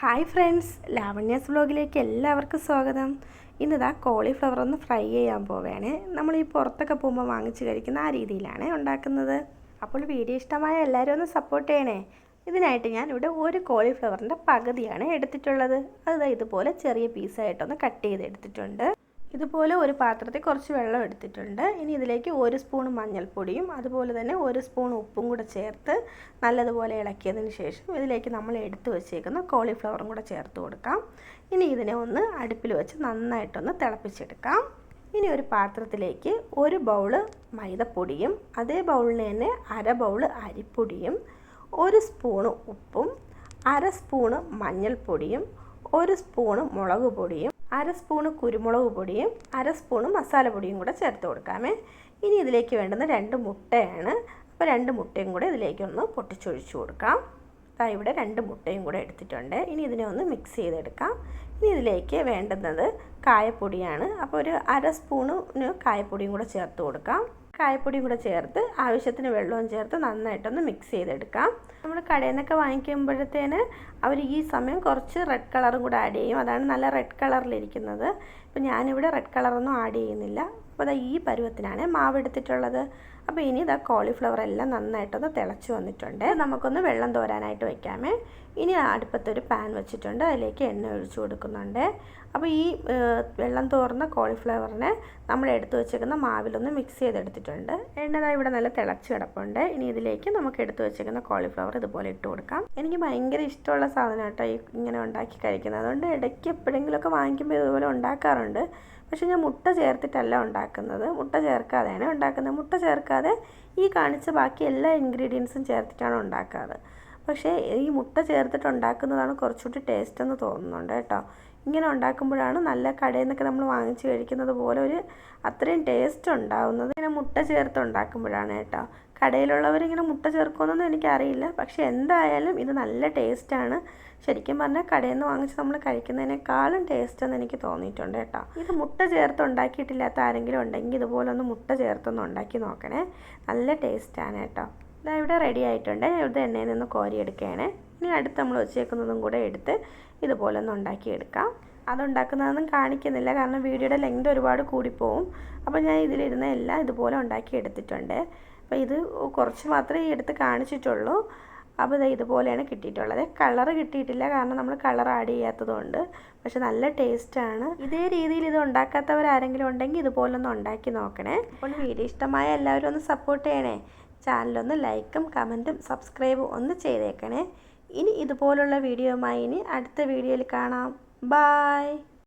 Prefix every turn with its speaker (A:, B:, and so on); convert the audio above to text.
A: Hi friends ലാവണ്യാസ് വ്ലോഗിലേക്ക് എല്ലാവർക്കും സ്വാഗതം. ഇന്നിതാ കോളിഫ്ലവർ ഒന്ന് ഫ്രൈ ചെയ്യാൻ പോവുകയാണ്. നമ്മൾ ഈ പുറത്തൊക്കെ പോകുമ്പോൾ വാങ്ങിച്ച് കഴിക്കുന്ന ആ രീതിയിലാണ് ഉണ്ടാക്കുന്നത്. അപ്പോൾ വീഡിയോ ഇഷ്ടമായ എല്ലാവരും ഒന്ന് സപ്പോർട്ട് ചെയ്യണേ. ഇതിനായിട്ട് ഞാൻ ഇവിടെ ഒരു കോളിഫ്ലവറിന്റെ പകുതിയാണ് എടുത്തിട്ടുള്ളത്. അത് ഇതുപോലെ ചെറിയ പീസായിട്ടൊന്ന് കട്ട് ചെയ്ത് എടുത്തിട്ടുണ്ട് ഇതുപോലെ ഒരു പാത്രത്തിൽ കുറച്ച് വെള്ളം എടുത്തിട്ടുണ്ട്. ഇനി ഇതിലേക്ക് ഒരു സ്പൂൺ മഞ്ഞൾപ്പൊടിയും അതുപോലെ തന്നെ ഒരു സ്പൂൺ ഉപ്പും കൂടെ ചേർത്ത് നല്ലതുപോലെ ഇളക്കിയതിന് ശേഷം ഇതിലേക്ക് നമ്മൾ എടുത്തു വച്ചേക്കുന്ന കോളിഫ്ലവറും കൂടെ ചേർത്ത് കൊടുക്കാം. ഇനി ഇതിനെ ഒന്ന് അടുപ്പിൽ വെച്ച് നന്നായിട്ടൊന്ന് തിളപ്പിച്ചെടുക്കാം. ഇനി ഒരു പാത്രത്തിലേക്ക് ഒരു ബൗൾ മൈദപ്പൊടിയും അതേ ബൗളിന് തന്നെ അര ബൗൾ അരിപ്പൊടിയും ഒരു സ്പൂണ് ഉപ്പും അര സ്പൂണ് മഞ്ഞൾപ്പൊടിയും ഒരു സ്പൂണ് മുളക് പൊടിയും അര സ്പൂണ് കുരുമുളക് പൊടിയും അര സ്പൂണ് മസാലപ്പൊടിയും കൂടെ ചേർത്ത് കൊടുക്കാമേ. ഇനി ഇതിലേക്ക് വേണ്ടുന്ന രണ്ട് മുട്ടയാണ്. അപ്പോൾ രണ്ട് മുട്ടയും കൂടെ ഇതിലേക്കൊന്ന് പൊട്ടിച്ചൊഴിച്ചു കൊടുക്കാം. ദാ ഇവിടെ രണ്ട് മുട്ടയും കൂടെ എടുത്തിട്ടുണ്ട്. ഇനി ഇതിനെ ഒന്ന് മിക്സ് ചെയ്തെടുക്കാം. ഇനി ഇതിലേക്ക് വേണ്ടുന്നത് കായപ്പൊടിയാണ്. അപ്പോൾ ഒരു അര സ്പൂണിന് കായപ്പൊടിയും കൂടെ ചേർത്ത് കൊടുക്കാം. കായപ്പൊടിയും കൂടെ ചേർത്ത് ആവശ്യത്തിന് വെള്ളവും ചേർത്ത് നന്നായിട്ടൊന്ന് മിക്സ് ചെയ്തെടുക്കാം. നമ്മൾ കടയിൽ നിന്നൊക്കെ വാങ്ങിക്കുമ്പോഴത്തേന് അവർ ഈ സമയം കുറച്ച് റെഡ് കളറും കൂടെ ആഡ് ചെയ്യും. അതാണ് നല്ല റെഡ് കളറിലിരിക്കുന്നത് അപ്പോൾ ഞാനിവിടെ റെഡ് കളറൊന്നും ആഡ് ചെയ്യുന്നില്ല. അപ്പോൾ അതാ ഈ പരുവത്തിനാണ് മാവ് എടുത്തിട്ടുള്ളത്. അപ്പോൾ ഇനി ഇതാ കോളിഫ്ലവർ എല്ലാം നന്നായിട്ടൊന്ന് തിളച്ച് വന്നിട്ടുണ്ട്. നമുക്കൊന്ന് വെള്ളം തോരാനായിട്ട് വെക്കാമേ. ഇനി അടുപ്പത്തൊരു പാൻ വെച്ചിട്ടുണ്ട്. അതിലേക്ക് എണ്ണ ഒഴിച്ചു കൊടുക്കുന്നുണ്ട്. അപ്പോൾ ഈ വെള്ളം തോർന്ന കോളിഫ്ലവറിനെ നമ്മൾ എടുത്തു വെച്ചേക്കുന്ന മാവിലൊന്ന് മിക്സ് ചെയ്തെടുത്തിട്ടുണ്ട്. എണ്ണ ഇവിടെ നല്ല തിളച്ച് കിടപ്പുണ്ട്. ഇനി ഇതിലേക്ക് നമുക്ക് എടുത്തു വെച്ചേക്കുന്ന കോളിഫ്ലവർ ഇതുപോലെ ഇട്ട് കൊടുക്കാം. എനിക്ക് ഭയങ്കര ഇഷ്ടമുള്ള സാധനം ഇങ്ങനെ ഉണ്ടാക്കി കഴിക്കുന്നത്. അതുകൊണ്ട് ഇടയ്ക്ക് എപ്പോഴെങ്കിലുമൊക്കെ വാങ്ങിക്കുമ്പോൾ ഇതുപോലെ ഉണ്ടാക്കാറുണ്ട്. പക്ഷേ ഞാൻ മുട്ട ചേർത്തിട്ടല്ല ഉണ്ടാക്കുന്നത്. മുട്ട ചേർക്കാതെയാണ് ഉണ്ടാക്കുന്നത്. മുട്ട ചേർക്കാതെ ഈ കാണിച്ച ബാക്കി എല്ലാ ഇൻഗ്രീഡിയൻസും ചേർത്തിട്ടാണ് ഉണ്ടാക്കാറ്. പക്ഷേ ഈ മുട്ട ചേർത്തിട്ട് ഉണ്ടാക്കുന്നതാണ് കുറച്ചുകൂടി ടേസ്റ്റ് എന്ന് തോന്നുന്നുണ്ട് കേട്ടോ. ഇങ്ങനെ ഉണ്ടാക്കുമ്പോഴാണ് നല്ല കടയിൽ നിന്നൊക്കെ നമ്മൾ വാങ്ങിച്ച് കഴിക്കുന്നത് പോലെ ഒരു അത്രയും ടേസ്റ്റ് ഉണ്ടാവുന്നത്. ഇങ്ങനെ മുട്ട ചേർത്ത് ഉണ്ടാക്കുമ്പോഴാണ് കേട്ടോ. കടയിലുള്ളവർ ഇങ്ങനെ മുട്ട ചേർക്കുമെന്നൊന്നും എനിക്കറിയില്ല. പക്ഷേ എന്തായാലും ഇത് നല്ല ടേസ്റ്റാണ്. ശരിക്കും പറഞ്ഞാൽ കടയിൽ നിന്ന് വാങ്ങിച്ച് നമ്മൾ കഴിക്കുന്നതിനേക്കാളും ടേസ്റ്റ് എന്ന് എനിക്ക് തോന്നിയിട്ടുണ്ട് കേട്ടോ. ഇത് മുട്ട ചേർത്ത് ഉണ്ടാക്കിയിട്ടില്ലാത്ത ആരെങ്കിലും ഉണ്ടെങ്കിൽ ഇതുപോലെ ഒന്ന് മുട്ട ചേർത്തൊന്ന് ഉണ്ടാക്കി നോക്കണേ. നല്ല ടേസ്റ്റാണ് കേട്ടോ. ഇതാ ഇവിടെ റെഡി ആയിട്ടുണ്ട്. ഇത് എണ്ണയിൽ നിന്ന് കോരിയെടുക്കുകയാണേ. ഇനി അടുത്ത് നമ്മൾ വെച്ചേക്കുന്നതും കൂടെ എടുത്ത് ഇതുപോലെ ഒന്ന് ഉണ്ടാക്കിയെടുക്കാം. അതുണ്ടാക്കുന്നതൊന്നും കാണിക്കുന്നില്ല. കാരണം വീഡിയോയുടെ ലെങ്ത് ഒരുപാട് കൂടിപ്പോവും. അപ്പോൾ ഞാൻ ഇതിലിരുന്ന എല്ലാം ഇതുപോലെ ഉണ്ടാക്കി എടുത്തിട്ടുണ്ട് അപ്പോൾ ഇത് കുറച്ച് മാത്രമേ എടുത്ത് കാണിച്ചിട്ടുള്ളൂ. അപ്പോൾ ഇത് ഇതുപോലെയാണ് കിട്ടിയിട്ടുള്ളത്. കളർ കിട്ടിയിട്ടില്ല കാരണം നമ്മൾ കളർ ആഡ് ചെയ്യാത്തതുകൊണ്ട്. പക്ഷെ നല്ല ടേസ്റ്റാണ് ഇതേ രീതിയിൽ ഇത് ഉണ്ടാക്കാത്തവരാരെങ്കിലും ഉണ്ടെങ്കിൽ ഇതുപോലൊന്ന് ഉണ്ടാക്കി നോക്കണേ. അപ്പോൾ വീഡിയോ ഇഷ്ടമായ എല്ലാവരും ഒന്ന് സപ്പോർട്ട് ചെയ്യണേ. ചാനലൊന്ന് ലൈക്കും കമന്റും സബ്സ്ക്രൈബും ഒന്ന് ചെയ്തേക്കണേ. ഇനി ഇതുപോലുള്ള വീഡിയോയുമായി ഇനി അടുത്ത വീഡിയോയിൽ കാണാം. ബായ്